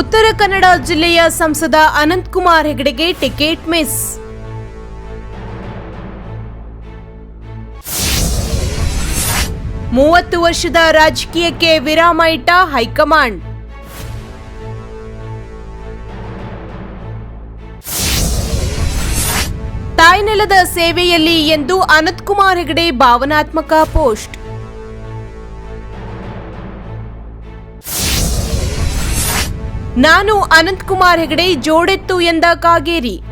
ಉತ್ತರ ಕನ್ನಡ ಜಿಲ್ಲೆಯ ಸಂಸದ Ananthkumar ಹೆಗಡೆಗೆ ticket miss. ಮೂವತ್ತು ವರ್ಷದ ರಾಜಕೀಯಕ್ಕೆ ವಿರಾಮ ಇಟ್ಟ ಹೈಕಮಾಂಡ್. ತಾಯ್ನೆಲದ ಸೇವೆಯಲ್ಲಿ ಎಂದು ಅನಂತಕುಮಾರ್ ಹೆಗಡೆ ಭಾವನಾತ್ಮಕ ಪೋಸ್ಟ್. ನಾನು ಅನಂತಕುಮಾರ್ ಹೆಗಡೆ ಜೋಡೆತ್ತು ಎಂದ ಕಾಗೇರಿ.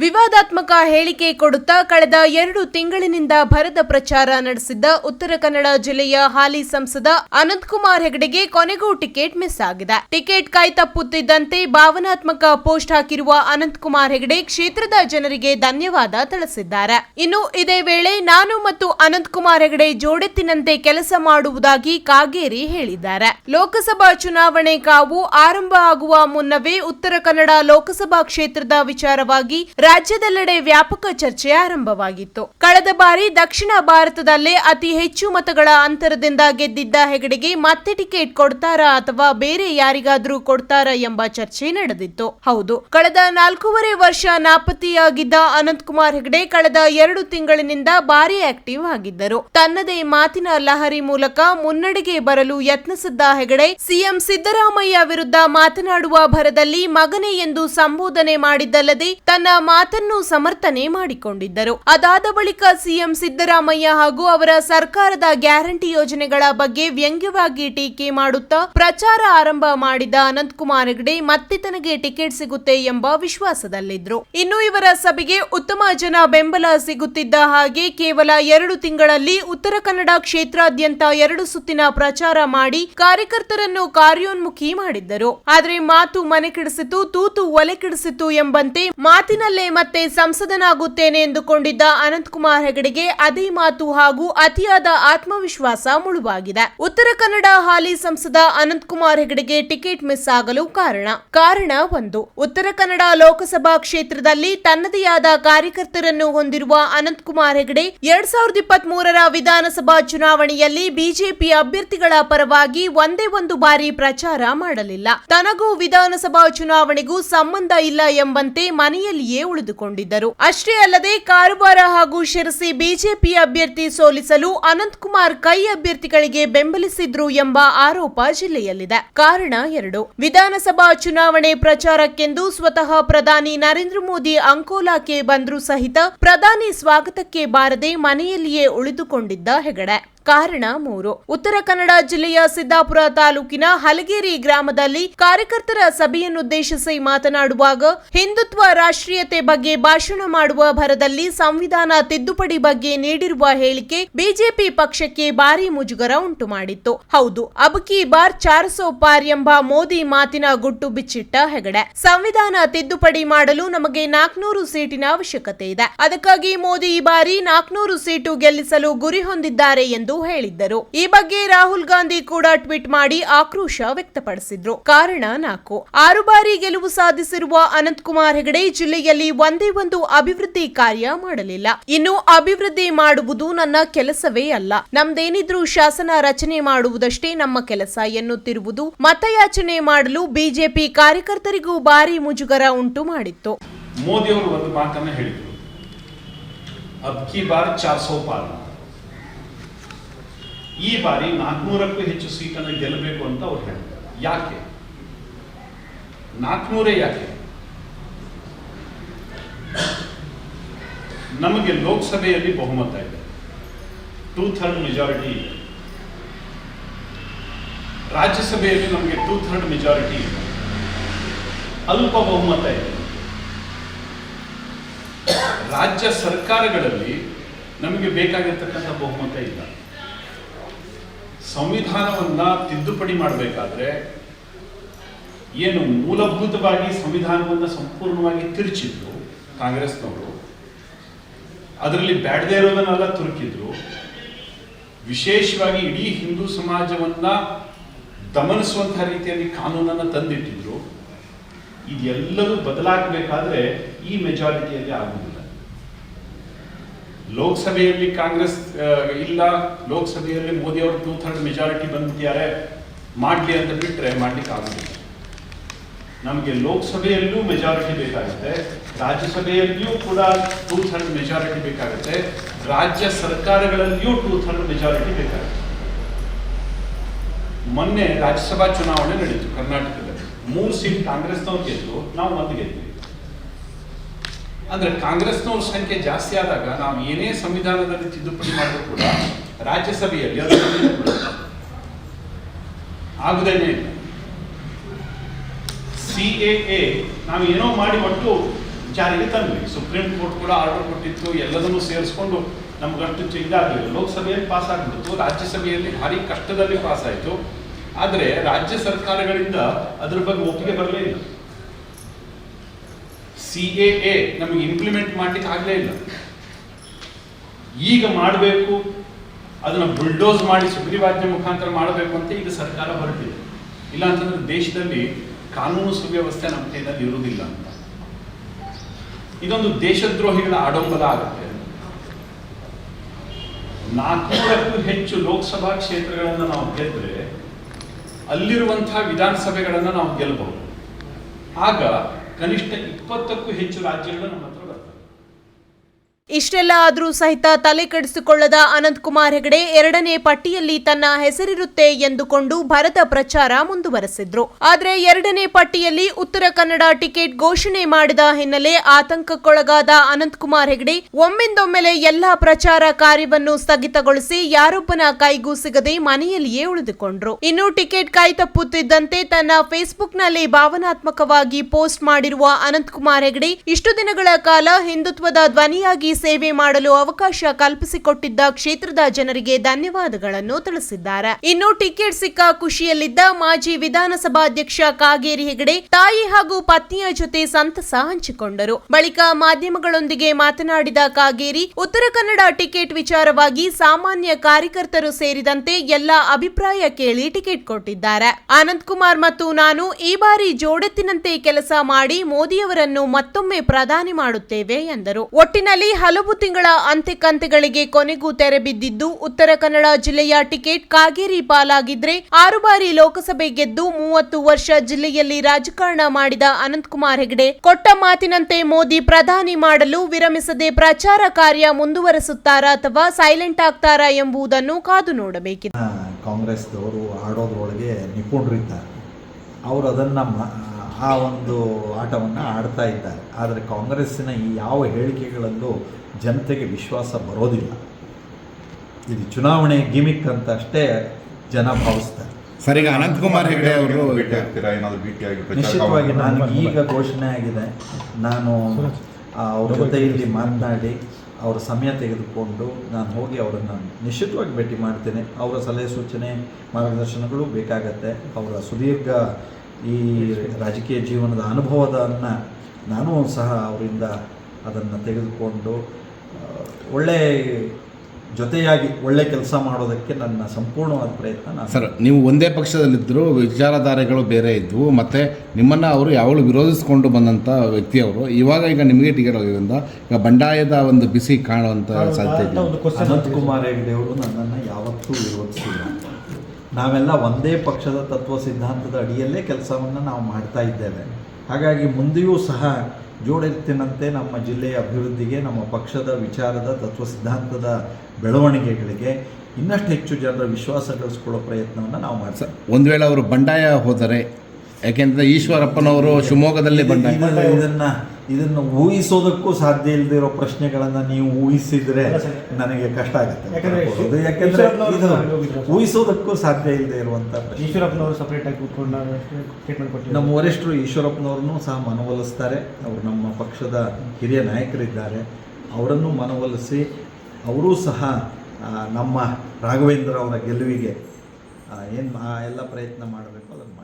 ವಿವಾದಾತ್ಮಕ ಹೇಳಿಕೆ ಕೊಡುತ್ತಾ ಕಳೆದ ಎರಡು ತಿಂಗಳಿನಿಂದ ಭರದ ಪ್ರಚಾರ ನಡೆಸಿದ್ದ ಉತ್ತರ ಕನ್ನಡ ಜಿಲ್ಲೆಯ ಹಾಲಿ ಸಂಸದ ಅನಂತಕುಮಾರ್ ಹೆಗಡೆಗೆ ಕೊನೆಗೂ ಟಿಕೆಟ್ ಮಿಸ್ ಆಗಿದೆ. ಟಿಕೆಟ್ ಕಾಯ್ತಪ್ಪುತ್ತಿದ್ದಂತೆ ಭಾವನಾತ್ಮಕ ಪೋಸ್ಟ್ ಹಾಕಿರುವ ಅನಂತಕುಮಾರ್ ಹೆಗಡೆ ಕ್ಷೇತ್ರದ ಜನರಿಗೆ ಧನ್ಯವಾದ ತಿಳಿಸಿದ್ದಾರೆ. ಇನ್ನು ಇದೇ ವೇಳೆ ನಾನು ಮತ್ತು ಅನಂತಕುಮಾರ್ ಹೆಗಡೆ ಜೋಡೆತ್ತಿನಂತೆ ಕೆಲಸ ಮಾಡುವುದಾಗಿ ಕಾಗೇರಿ ಹೇಳಿದ್ದಾರೆ. ಲೋಕಸಭಾ ಚುನಾವಣೆ ಕಾವು ಆರಂಭ ಆಗುವ ಮುನ್ನವೇ ಉತ್ತರ ಕನ್ನಡ ಲೋಕಸಭಾ ಕ್ಷೇತ್ರದ ವಿಚಾರವಾಗಿ ರಾಜ್ಯದೆಲ್ಲೆಡೆ ವ್ಯಾಪಕ ಚರ್ಚೆ ಆರಂಭವಾಗಿತ್ತು. ಕಳೆದ ಬಾರಿ ದಕ್ಷಿಣ ಭಾರತದಲ್ಲೇ ಅತಿ ಹೆಚ್ಚು ಮತಗಳ ಅಂತರದಿಂದ ಗೆದ್ದಿದ್ದ ಹೆಗಡೆಗೆ ಮತ್ತೆ ಟಿಕೆಟ್ ಕೊಡ್ತಾರಾ ಅಥವಾ ಬೇರೆ ಯಾರಿಗಾದ್ರೂ ಕೊಡ್ತಾರಾ ಎಂಬ ಚರ್ಚೆ ನಡೆದಿತ್ತು. ಹೌದು, ಕಳೆದ ನಾಲ್ಕೂವರೆ ವರ್ಷ ನಾಪತ್ತೆಯಾಗಿದ್ದ ಅನಂತಕುಮಾರ್ ಹೆಗಡೆ ಕಳೆದ ಎರಡು ತಿಂಗಳಿನಿಂದ ಭಾರಿ ಆಕ್ಟಿವ್ ಆಗಿದ್ದರು. ತನ್ನದೇ ಮಾತಿನ ಲಹರಿ ಮೂಲಕ ಮುನ್ನಡೆಗೆ ಬರಲು ಯತ್ನಿಸಿದ್ದ ಹೆಗಡೆ ಸಿಎಂ ಸಿದ್ದರಾಮಯ್ಯ ವಿರುದ್ಧ ಮಾತನಾಡುವ ಭರದಲ್ಲಿ ಮಗನೇ ಎಂದು ಸಂಬೋಧನೆ ಮಾಡಿದ್ದಲ್ಲದೆ ತನ್ನ ಮಾತನ್ನು ಸಮರ್ಥನೆ ಮಾಡಿಕೊಂಡಿದ್ದರು. ಅದಾದ ಬಳಿಕ ಸಿಎಂ ಸಿದ್ದರಾಮಯ್ಯ ಹಾಗೂ ಅವರ ಸರ್ಕಾರದ ಗ್ಯಾರಂಟಿ ಯೋಜನೆಗಳ ಬಗ್ಗೆ ವ್ಯಂಗ್ಯವಾಗಿ ಟೀಕೆ ಮಾಡುತ್ತಾ ಪ್ರಚಾರ ಆರಂಭ ಮಾಡಿದ ಅನಂತಕುಮಾರ್ ಹೆಗಡೆ ಮತ್ತೆ ತನಗೆ ಟಿಕೆಟ್ ಸಿಗುತ್ತೆ ಎಂಬ ವಿಶ್ವಾಸದಲ್ಲಿದ್ರು. ಇನ್ನು ಇವರ ಸಭೆಗೆ ಉತ್ತಮ ಜನ ಬೆಂಬಲ ಸಿಗುತ್ತಿದ್ದ ಹಾಗೆ ಕೇವಲ ಎರಡು ತಿಂಗಳಲ್ಲಿ ಉತ್ತರ ಕನ್ನಡ ಕ್ಷೇತ್ರಾದ್ಯಂತ ಎರಡು ಸುತ್ತಿನ ಪ್ರಚಾರ ಮಾಡಿ ಕಾರ್ಯಕರ್ತರನ್ನು ಕಾರ್ಯೋನ್ಮುಖಿ ಮಾಡಿದ್ದರು. ಆದರೆ ಮಾತು ಮನೆ ಕೆಡಿಸಿತು, ತೂತು ಒಲೆ ಕೆಡಿಸಿತು ಎಂಬಂತೆ ಮಾತಿನಲ್ಲೇ ಮತ್ತೆ ಸಂಸದನಾಗುತ್ತೇನೆ ಎಂದುಕೊಂಡಿದ್ದ ಅನಂತಕುಮಾರ್ ಹೆಗಡೆಗೆ ಅದೇ ಮಾತು ಹಾಗೂ ಅತಿಯಾದ ಆತ್ಮವಿಶ್ವಾಸ ಮುಳುವಾಗಿದೆ. ಉತ್ತರ ಕನ್ನಡ ಹಾಲಿ ಸಂಸದ ಅನಂತಕುಮಾರ್ ಹೆಗಡೆಗೆ ಟಿಕೆಟ್ ಮಿಸ್ ಆಗಲು ಕಾರಣ ಕಾರಣ ಒಂದು. ಉತ್ತರ ಕನ್ನಡ ಲೋಕಸಭಾ ಕ್ಷೇತ್ರದಲ್ಲಿ ತನ್ನದೇ ಆದ ಕಾರ್ಯಕರ್ತರನ್ನು ಹೊಂದಿರುವ ಅನಂತಕುಮಾರ್ ಹೆಗಡೆ ಎರಡ್ ಸಾವಿರದ ಇಪ್ಪತ್ತ್ ವಿಧಾನಸಭಾ ಚುನಾವಣೆಯಲ್ಲಿ ಬಿಜೆಪಿ ಅಭ್ಯರ್ಥಿಗಳ ಪರವಾಗಿ ಒಂದೇ ಒಂದು ಬಾರಿ ಪ್ರಚಾರ ಮಾಡಲಿಲ್ಲ. ತನಗೂ ವಿಧಾನಸಭಾ ಚುನಾವಣೆಗೂ ಸಂಬಂಧ ಇಲ್ಲ ಎಂಬಂತೆ ಮನೆಯಲ್ಲಿಯೇ ಉಳಿದುಕೊಂಡಿದ್ದರು. ಅಷ್ಟೇ ಅಲ್ಲದೆ ಕಾರವಾರ ಹಾಗೂ ಶಿರಸಿ ಬಿಜೆಪಿ ಅಭ್ಯರ್ಥಿ ಸೋಲಿಸಲು ಅನಂತಕುಮಾರ್ ಕೈ ಅಭ್ಯರ್ಥಿಗಳಿಗೆ ಬೆಂಬಲಿಸಿದ್ರು ಎಂಬ ಆರೋಪ ಜಿಲ್ಲೆಯಲ್ಲಿದೆ. ಕಾರಣ ಎರಡು. ವಿಧಾನಸಭಾ ಚುನಾವಣೆ ಪ್ರಚಾರಕ್ಕೆಂದು ಸ್ವತಃ ಪ್ರಧಾನಿ ನರೇಂದ್ರ ಮೋದಿ ಅಂಕೋಲಾಕ್ಕೆ ಬಂದ್ರು ಸಹಿತ ಪ್ರಧಾನಿ ಸ್ವಾಗತಕ್ಕೆ ಬಾರದೆ ಮನೆಯಲ್ಲಿಯೇ ಉಳಿದುಕೊಂಡಿದ್ದ ಹೆಗಡೆ. ಕಾರಣ ಮೂರು. ಉತ್ತರ ಕನ್ನಡ ಜಿಲ್ಲೆಯ ಸಿದ್ದಾಪುರ ತಾಲೂಕಿನ ಹಲಗೇರಿ ಗ್ರಾಮದಲ್ಲಿ ಕಾರ್ಯಕರ್ತರ ಸಭೆಯನ್ನುದ್ದೇಶಿಸಿ ಮಾತನಾಡುವಾಗ ಹಿಂದುತ್ವ ರಾಷ್ಟ್ರೀಯತೆ ಬಗ್ಗೆ ಭಾಷಣ ಮಾಡುವ ಭರದಲ್ಲಿ ಸಂವಿಧಾನ ತಿದ್ದುಪಡಿ ಬಗ್ಗೆ ನೀಡಿರುವ ಹೇಳಿಕೆ ಬಿಜೆಪಿ ಪಕ್ಷಕ್ಕೆ ಭಾರಿ ಮುಜುಗರ ಉಂಟು ಮಾಡಿತ್ತು. ಹೌದು ಅಬಕಿ ಬಾರ್ ಚಾರ್ ಸೋ ಪಾರ್ ಎಂಬ ಮೋದಿ ಮಾತಿನ ಗುಟ್ಟು ಬಿಚ್ಚಿಟ್ಟ ಹೆಗಡೆ. ಸಂವಿಧಾನ ತಿದ್ದುಪಡಿ ಮಾಡಲು ನಮಗೆ ನಾಲ್ಕನೂರು ಸೀಟಿನ ಅವಶ್ಯಕತೆ ಇದೆ. ಅದಕ್ಕಾಗಿ ಮೋದಿ ಈ ಬಾರಿ ನಾಲ್ಕನೂರು ಸೀಟು ಗೆಲ್ಲಿಸಲು ಗುರಿ ಹೊಂದಿದ್ದಾರೆ ಎಂದು ಹೇಳಿದ್ದರು. ಈ ಬಗ್ಗೆ ರಾಹುಲ್ ಗಾಂಧಿ ಕೂಡ ಟ್ವೀಟ್ ಮಾಡಿ ಆಕ್ರೋಶ ವ್ಯಕ್ತಪಡಿಸಿದ್ರು. ಕಾರಣ ನಾಲ್ಕು. ಆರು ಬಾರಿ ಗೆಲುವು ಸಾಧಿಸಿರುವ ಅನಂತಕುಮಾರ್ ಹೆಗಡೆ ಜಿಲ್ಲೆಯಲ್ಲಿ ಒಂದೇ ಒಂದು ಅಭಿವೃದ್ಧಿ ಕಾರ್ಯ ಮಾಡಲಿಲ್ಲ. ಇನ್ನು ಅಭಿವೃದ್ಧಿ ಮಾಡುವುದು ನನ್ನ ಕೆಲಸವೇ ಅಲ್ಲ. ನಮ್ದೇನಿದ್ರೂ ಶಾಸನ ರಚನೆ ಮಾಡುವುದಷ್ಟೇ ನಮ್ಮ ಕೆಲಸ ಎನ್ನುತ್ತಿರುವುದು ಮತಯಾಚನೆ ಮಾಡಲು ಬಿಜೆಪಿ ಕಾರ್ಯಕರ್ತರಿಗೂ ಭಾರಿ ಮುಜುಗರ ಉಂಟು ಮಾಡಿತ್ತು. ಮೋದಿ ಅವರು ಒಂದು ಮಾತನ್ನ ಹೇಳಿದರು. ಅಬ್ ಕಿ ಬಾರ್ ಚಾರ್ ಸೋ ಪಾರ್ ಈ ಬಾರಿ ನಾಲ್ಕುನೂರಕ್ಕೂ ಹೆಚ್ಚು ಸೀಟನ್ನು ಗೆಲ್ಲಬೇಕು ಅಂತ ಅವ್ರು ಹೇಳ್ತಾರೆ. ಯಾಕೆ? ನಾಲ್ಕುನೂರೇ ಯಾಕೆ? ನಮಗೆ ಲೋಕಸಭೆಯಲ್ಲಿ ಬಹುಮತ ಇದೆ. ಟೂ ಥರ್ಡ್ ಮೆಜಾರಿಟಿ ಇದೆ. ರಾಜ್ಯಸಭೆಯಲ್ಲಿ ನಮಗೆ ಟೂ ಥರ್ಡ್ ಮೆಜಾರಿಟಿ ಇದೆ. ಅಲ್ಪ ಬಹುಮತ ಇದೆ. ರಾಜ್ಯ ಸರ್ಕಾರಗಳಲ್ಲಿ ನಮಗೆ ಬೇಕಾಗಿರ್ತಕ್ಕಂಥ ಬಹುಮತ ಇಲ್ಲ. ಸಂವಿಧಾನವನ್ನ ತಿದ್ದುಪಡಿ ಮಾಡಬೇಕಾದ್ರೆ ಏನು ಮೂಲಭೂತವಾಗಿ ಸಂವಿಧಾನವನ್ನು ಸಂಪೂರ್ಣವಾಗಿ ತಿರುಚಿದ್ರು ಕಾಂಗ್ರೆಸ್ನವರು. ಅದರಲ್ಲಿ ಬ್ಯಾಡದೇ ಇರೋದನ್ನೆಲ್ಲ ತುರುಕಿದ್ರು. ವಿಶೇಷವಾಗಿ ಇಡೀ ಹಿಂದೂ ಸಮಾಜವನ್ನ ದಮನಿಸುವಂತಹ ರೀತಿಯಲ್ಲಿ ಕಾನೂನನ್ನು ತಂದಿಟ್ಟಿದ್ರು. ಇದೆಲ್ಲವೂ ಬದಲಾಗಬೇಕಾದ್ರೆ ಈ ಮೆಜಾರಿಟಿಯಲ್ಲಿ ಆಗುವುದಿಲ್ಲ. ಲೋಕಸಭೆಯಲ್ಲಿ ಕಾಂಗ್ರೆಸ್ ಇಲ್ಲ, ಲೋಕಸಭೆಯಲ್ಲಿ ಮೋದಿ ಅವರು ಟೂ ಥರ್ಡ್ ಮೆಜಾರಿಟಿ ಬಂದಿದ್ದಾರೆ ಮಾಡಲಿ ಅಂತ ಬಿಟ್ಟರೆ ಮಾಡ್ಲಿಕ್ಕೆ ಆಗೋದಿಲ್ಲ. ನಮಗೆ ಲೋಕಸಭೆಯಲ್ಲೂ ಮೆಜಾರಿಟಿ ಬೇಕಾಗುತ್ತೆ, ರಾಜ್ಯಸಭೆಯಲ್ಲಿಯೂ ಕೂಡ ಟೂ ಥರ್ಡ್ ಮೆಜಾರಿಟಿ ಬೇಕಾಗುತ್ತೆ, ರಾಜ್ಯ ಸರ್ಕಾರಗಳಲ್ಲಿಯೂ ಟೂ ಥರ್ಡ್ ಮೆಜಾರಿಟಿ ಬೇಕಾಗುತ್ತೆ. ಮೊನ್ನೆ ರಾಜ್ಯಸಭಾ ಚುನಾವಣೆ ನಡೀತು ಕರ್ನಾಟಕದಲ್ಲಿ. ಮೂರು ಸೀಟ್ ಕಾಂಗ್ರೆಸ್ನವ್ರು ಗೆದ್ದು ನಾವು ಒಂದು ಗೆದ್ವಿ. ಅಂದ್ರೆ ಕಾಂಗ್ರೆಸ್ನವ್ರ ಸಂಖ್ಯೆ ಜಾಸ್ತಿ ಆದಾಗ ನಾವು ಏನೇ ಸಂವಿಧಾನದಲ್ಲಿ ತಿದ್ದುಪಡಿ ಮಾಡಿದ್ರು ಕೂಡ ರಾಜ್ಯಸಭೆಯಲ್ಲಿ ಅದು ಸಿ ಎ ನಾವು ಏನೋ ಮಾಡಿ ಒಟ್ಟು ಜಾರಿಗೆ ತಂದ್ವಿ. ಸುಪ್ರೀಂ ಕೋರ್ಟ್ ಕೂಡ ಆರ್ಡರ್ ಕೊಟ್ಟಿತ್ತು, ಎಲ್ಲದನ್ನೂ ಸೇರಿಸ್ಕೊಂಡು ನಮ್ಗಂಟು ಇದಾಗಲಿಲ್ಲ ಲೋಕಸಭೆಯಲ್ಲಿ ಪಾಸ್ ಆಗ್ಬಿಡ್ತು, ರಾಜ್ಯಸಭೆಯಲ್ಲಿ ಭಾರಿ ಕಷ್ಟದಲ್ಲಿ ಪಾಸ್ ಆಯಿತು. ಆದರೆ ರಾಜ್ಯ ಸರ್ಕಾರಗಳಿಂದ ಅದ್ರ ಬಗ್ಗೆ ಒಪ್ಪಿಗೆ ಬರಲೇ ಇಲ್ಲ. ಸಿ ಎ ನಮಗೆ ಇಂಪ್ಲಿಮೆಂಟ್ ಮಾಡ್ಲಿಕ್ಕೆ ಆಗಲೇ ಇಲ್ಲ. ಈಗ ಮಾಡಬೇಕು, ಅದನ್ನ ಬುಲ್ಡೋಸ್ ಮಾಡಿ ಸುಗ್ರೀವಾಜ್ಞೆ ಮುಖಾಂತರ ಮಾಡಬೇಕು ಅಂತ ಈಗ ಸರ್ಕಾರ ಹೊರಟಿದೆ. ಇಲ್ಲ ಅಂತಂದ್ರೆ ದೇಶದಲ್ಲಿ ಕಾನೂನು ಸುವ್ಯವಸ್ಥೆ ನಮ್ಮ ಕೈನಲ್ಲಿ ಇರುವುದಿಲ್ಲ ಅಂತ. ಇದೊಂದು ದೇಶದ್ರೋಹಿಗಳ ಆಡಂಬರ ಆಗುತ್ತೆ. ನಾಲ್ಕುನೂರಕ್ಕೂ ಹೆಚ್ಚು ಲೋಕಸಭಾ ಕ್ಷೇತ್ರಗಳನ್ನು ನಾವು ಗೆದ್ರೆ ಅಲ್ಲಿರುವಂತಹ ವಿಧಾನಸಭೆಗಳನ್ನು ನಾವು ಗೆಲ್ಲಬಹುದು ಆಗ ಕನಿಷ್ಠ ಇಪ್ಪತ್ತಕ್ಕೂ ಹೆಚ್ಚು ರಾಜ್ಯಗಳು ನಮ್ಮ ಇಷ್ಟೆಲ್ಲ ಆದರೂ ಸಹಿತ ತಲೆ ಕೆಡಿಸಿಕೊಳ್ಳದ ಅನಂತಕುಮಾರ್ ಹೆಗಡೆ ಎರಡನೇ ಪಟ್ಟಿಯಲ್ಲಿ ತನ್ನ ಹೆಸರಿರುತ್ತೆ ಎಂದುಕೊಂಡು ಭರದ ಪ್ರಚಾರ ಮುಂದುವರೆಸಿದ್ರು. ಆದರೆ ಎರಡನೇ ಪಟ್ಟಿಯಲ್ಲಿ ಉತ್ತರ ಕನ್ನಡ ಟಿಕೆಟ್ ಘೋಷಣೆ ಮಾಡಿದ ಹಿನ್ನೆಲೆ ಆತಂಕಕ್ಕೊಳಗಾದ ಅನಂತಕುಮಾರ್ ಹೆಗಡೆ ಒಮ್ಮಿಂದೊಮ್ಮೆಲೆ ಎಲ್ಲಾ ಪ್ರಚಾರ ಕಾರ್ಯವನ್ನು ಸ್ಥಗಿತಗೊಳಿಸಿ ಯಾರೊಬ್ಬನ ಕೈಗೂ ಸಿಗದೆ ಮನೆಯಲ್ಲಿಯೇ ಉಳಿದುಕೊಂಡ್ರು. ಇನ್ನು ಟಿಕೆಟ್ ಕೈತಪ್ಪುತ್ತಿದ್ದಂತೆ ತನ್ನ ಫೇಸ್ಬುಕ್ನಲ್ಲಿ ಭಾವನಾತ್ಮಕವಾಗಿ ಪೋಸ್ಟ್ ಮಾಡಿರುವ ಅನಂತಕುಮಾರ್ ಹೆಗಡೆ ಇಷ್ಟು ದಿನಗಳ ಕಾಲ ಹಿಂದುತ್ವದ ಧ್ವನಿಯಾಗಿ ಸೇವೆ ಮಾಡಲು ಅವಕಾಶ ಕಲ್ಪಿಸಿಕೊಟ್ಟಿದ್ದ ಕ್ಷೇತ್ರದ ಜನರಿಗೆ ಧನ್ಯವಾದಗಳನ್ನು ತಿಳಿಸಿದ್ದಾರೆ. ಇನ್ನು ಟಿಕೆಟ್ ಸಿಕ್ಕ ಖುಷಿಯಲ್ಲಿದ್ದ ಮಾಜಿ ವಿಧಾನಸಭಾಧ್ಯಕ್ಷ ಕಾಗೇರಿ ಹೆಗಡೆ ತಾಯಿ ಹಾಗೂ ಪತ್ನಿಯ ಜೊತೆ ಸಂತಸ ಹಂಚಿಕೊಂಡರು. ಬಳಿಕ ಮಾಧ್ಯಮಗಳೊಂದಿಗೆ ಮಾತನಾಡಿದ ಕಾಗೇರಿ, ಉತ್ತರ ಕನ್ನಡ ಟಿಕೆಟ್ ವಿಚಾರವಾಗಿ ಸಾಮಾನ್ಯ ಕಾರ್ಯಕರ್ತರು ಸೇರಿದಂತೆ ಎಲ್ಲ ಅಭಿಪ್ರಾಯ ಕೇಳಿ ಟಿಕೆಟ್ ಕೊಟ್ಟಿದ್ದಾರೆ. ಆನಂದ್ ಕುಮಾರ್ ಮತ್ತು ನಾನು ಈ ಬಾರಿ ಜೋಡೆತ್ತಿನಂತೆ ಕೆಲಸ ಮಾಡಿ ಮೋದಿಯವರನ್ನು ಮತ್ತೊಮ್ಮೆ ಪ್ರಧಾನಿ ಮಾಡುತ್ತೇವೆ ಎಂದರು. ಒಟ್ಟಿನಲ್ಲಿ ಹಲವು ತಿಂಗಳ ಅಂತೆ ಕಂತೆಗಳಿಗೆ ಕೊನೆಗೂ ತೆರೆ ಬಿದ್ದಿದ್ದು, ಉತ್ತರ ಕನ್ನಡ ಜಿಲ್ಲೆಯ ಟಿಕೆಟ್ ಕಾಗೇರಿ ಪಾಲಾಗಿದ್ರೆ ಆರು ಬಾರಿ ಲೋಕಸಭೆ ಗೆದ್ದು ಮೂವತ್ತು ವರ್ಷ ಜಿಲ್ಲೆಯಲ್ಲಿ ರಾಜಕಾರಣ ಮಾಡಿದ ಅನಂತಕುಮಾರ್ ಹೆಗಡೆ, ಕೊಟ್ಟ ಮಾತಿನಂತೆ ಮೋದಿ ಪ್ರಧಾನಿ ಮಾಡಲು ವಿರಮಿಸದೆ ಪ್ರಚಾರ ಕಾರ್ಯ ಮುಂದುವರೆಸುತ್ತಾರಾ ಅಥವಾ ಸೈಲೆಂಟ್ ಆಗ್ತಾರಾ ಎಂಬುದನ್ನು ಕಾದು ನೋಡಬೇಕಿದೆ ಕಾಂಗ್ರೆಸ್ ಕಾಂಗ್ರೆಸ್ದವರು ಆಡೋದ್ರೊಳಗೆ ನಿಪುಣರಿದ್ದಾರೆ. ಅವರು ಅದನ್ನು ಆ ಒಂದು ಆಟವನ್ನು ಆಡ್ತಾ ಇದ್ದಾರೆ. ಆದರೆ ಕಾಂಗ್ರೆಸ್ಸಿನ ಈ ಯಾವ ಹೇಳಿಕೆಗಳಲ್ಲೂ ಜನತೆಗೆ ವಿಶ್ವಾಸ ಬರೋದಿಲ್ಲ. ಇದು ಚುನಾವಣೆ ಗಿಮಿಕ್ ಅಂತ ಅಷ್ಟೇ ಜನ ಭಾವಿಸ್ತಾರೆ. ಸರಿ ಈಗ ಅನಂತಕುಮಾರ್ ಹೆಗಡೆ ಅವರು ಭೇಟಿ ಆಗ್ತೀರಾ? ಏನಾದರೂ ಭೇಟಿಯಾಗಿ ನಿಶ್ಚಿತವಾಗಿ ನಾನು ಈಗ ಘೋಷಣೆ ಆಗಿದೆ. ನಾನು ಅವ್ರ ಜೊತೆ ಇಲ್ಲಿ ಮಾತನಾಡಿ ಅವರ ಸಮಯ ತೆಗೆದುಕೊಂಡು ನಾನು ಹೋಗಿ ಅವರನ್ನು ನಿಶ್ಚಿತವಾಗಿ ಭೇಟಿ ಮಾಡ್ತೇನೆ. ಅವರ ಸಲಹೆ ಸೂಚನೆ ಮಾರ್ಗದರ್ಶನಗಳು ಬೇಕಾಗತ್ತೆ. ಅವರ ಸುದೀರ್ಘ ಈ ರಾಜಕೀಯ ಜೀವನದ ಅನುಭವದನ್ನು ನಾನು ಸಹ ಅವರಿಂದ ಅದನ್ನು ತೆಗೆದುಕೊಂಡು ಒಳ್ಳೆ ಜೊತೆಯಾಗಿ ಒಳ್ಳೆ ಕೆಲಸ ಮಾಡೋದಕ್ಕೆ ನನ್ನ ಸಂಪೂರ್ಣವಾದ ಪ್ರಯತ್ನ ಸರ್ ನೀವು ಒಂದೇ ಪಕ್ಷದಲ್ಲಿದ್ದರು ವಿಚಾರಧಾರೆಗಳು ಬೇರೆ ಇದ್ವು ಮತ್ತು ನಿಮ್ಮನ್ನು ಅವರು ಯಾವಾಗಲೂ ವಿರೋಧಿಸಿಕೊಂಡು ಬಂದಂಥ ವ್ಯಕ್ತಿಯವರು ಇವಾಗ ಈಗ ನಿಮಗೆ ಟಿಕೆಟ್ ಹೋಗಿದ್ದರಿಂದ ಈಗ ಬಂಡಾಯದ ಒಂದು ಬಿಸಿ ಕಾಣುವಂಥ ಸಾಧ್ಯತೆ ಅನಂತಕುಮಾರ್ ಅನಂತ್ ಕುಮಾರ್ ಹೆಗ್ಡೆ ಅವರು ನನ್ನನ್ನು ಯಾವತ್ತೂ ವಿರೋಧಿಸಿಲ್ಲ. ನಾವೆಲ್ಲ ಒಂದೇ ಪಕ್ಷದ ತತ್ವ ಸಿದ್ಧಾಂತದ ಅಡಿಯಲ್ಲೇ ಕೆಲಸವನ್ನು ನಾವು ಮಾಡ್ತಾ ಇದ್ದೇವೆ. ಹಾಗಾಗಿ ಮುಂದೆಯೂ ಸಹ ಜೋಡೆತ್ತಿನಂತೆ ನಮ್ಮ ಜಿಲ್ಲೆಯ ಅಭಿವೃದ್ಧಿಗೆ ನಮ್ಮ ಪಕ್ಷದ ವಿಚಾರದ ತತ್ವ ಸಿದ್ಧಾಂತದ ಬೆಳವಣಿಗೆಗಳಿಗೆ ಇನ್ನಷ್ಟು ಹೆಚ್ಚು ಜನರ ವಿಶ್ವಾಸ ಗಳಿಸ್ಕೊಳ್ಳೋ ಪ್ರಯತ್ನವನ್ನು ನಾವು ಮಾಡ್ತೀವಿ ಒಂದು ವೇಳೆ ಅವರು ಬಂಡಾಯ ಹೋದರೆ ಯಾಕೆಂದರೆ ಈಶ್ವರಪ್ಪನವರು ಶಿವಮೊಗ್ಗದಲ್ಲಿ ಬಂಡಾಯ. ಇದನ್ನ ಇದನ್ನ ಊಹಿಸೋದಕ್ಕೂ ಸಾಧ್ಯ ಇಲ್ಲದೆ ಇರೋ ಪ್ರಶ್ನೆಗಳನ್ನ ನೀವು ಊಹಿಸಿದ್ರೆ ನನಗೆ ಕಷ್ಟ ಆಗುತ್ತೆ ಯಾಕಂದ್ರೆ ಇದು. ಊಹಿಸೋದಕ್ಕೂ ಸಾಧ್ಯ ಇಲ್ಲದೆ ಪ್ರಶ್ನೆ. ಈಶ್ವರಪ್ಪನವರು ಸಪರೇಟ್ ಆಗಿ ಕೂತ್ಕೊಂಡು ಟ್ರೀಟ್ಮೆಂಟ್ ಕೊಟ್ಟಿದ್ದಾರೆ. ನಮ್ಮ ವರಿಷ್ಠರು ಈಶ್ವರಪ್ಪನವ್ರನ್ನೂ ಸಹ ಮನವೊಲಿಸ್ತಾರೆ. ಅವರು ನಮ್ಮ ಪಕ್ಷದ ಹಿರಿಯ ನಾಯಕರಿದ್ದಾರೆ. ಅವರನ್ನು ಮನವೊಲಿಸಿ ಅವರೂ ಸಹ ನಮ್ಮ ರಾಘವೇಂದ್ರ ಅವರ ಗೆಲುವಿಗೆ ಏನು ಎಲ್ಲ ಪ್ರಯತ್ನ ಮಾಡಬೇಕು ಅದನ್ನು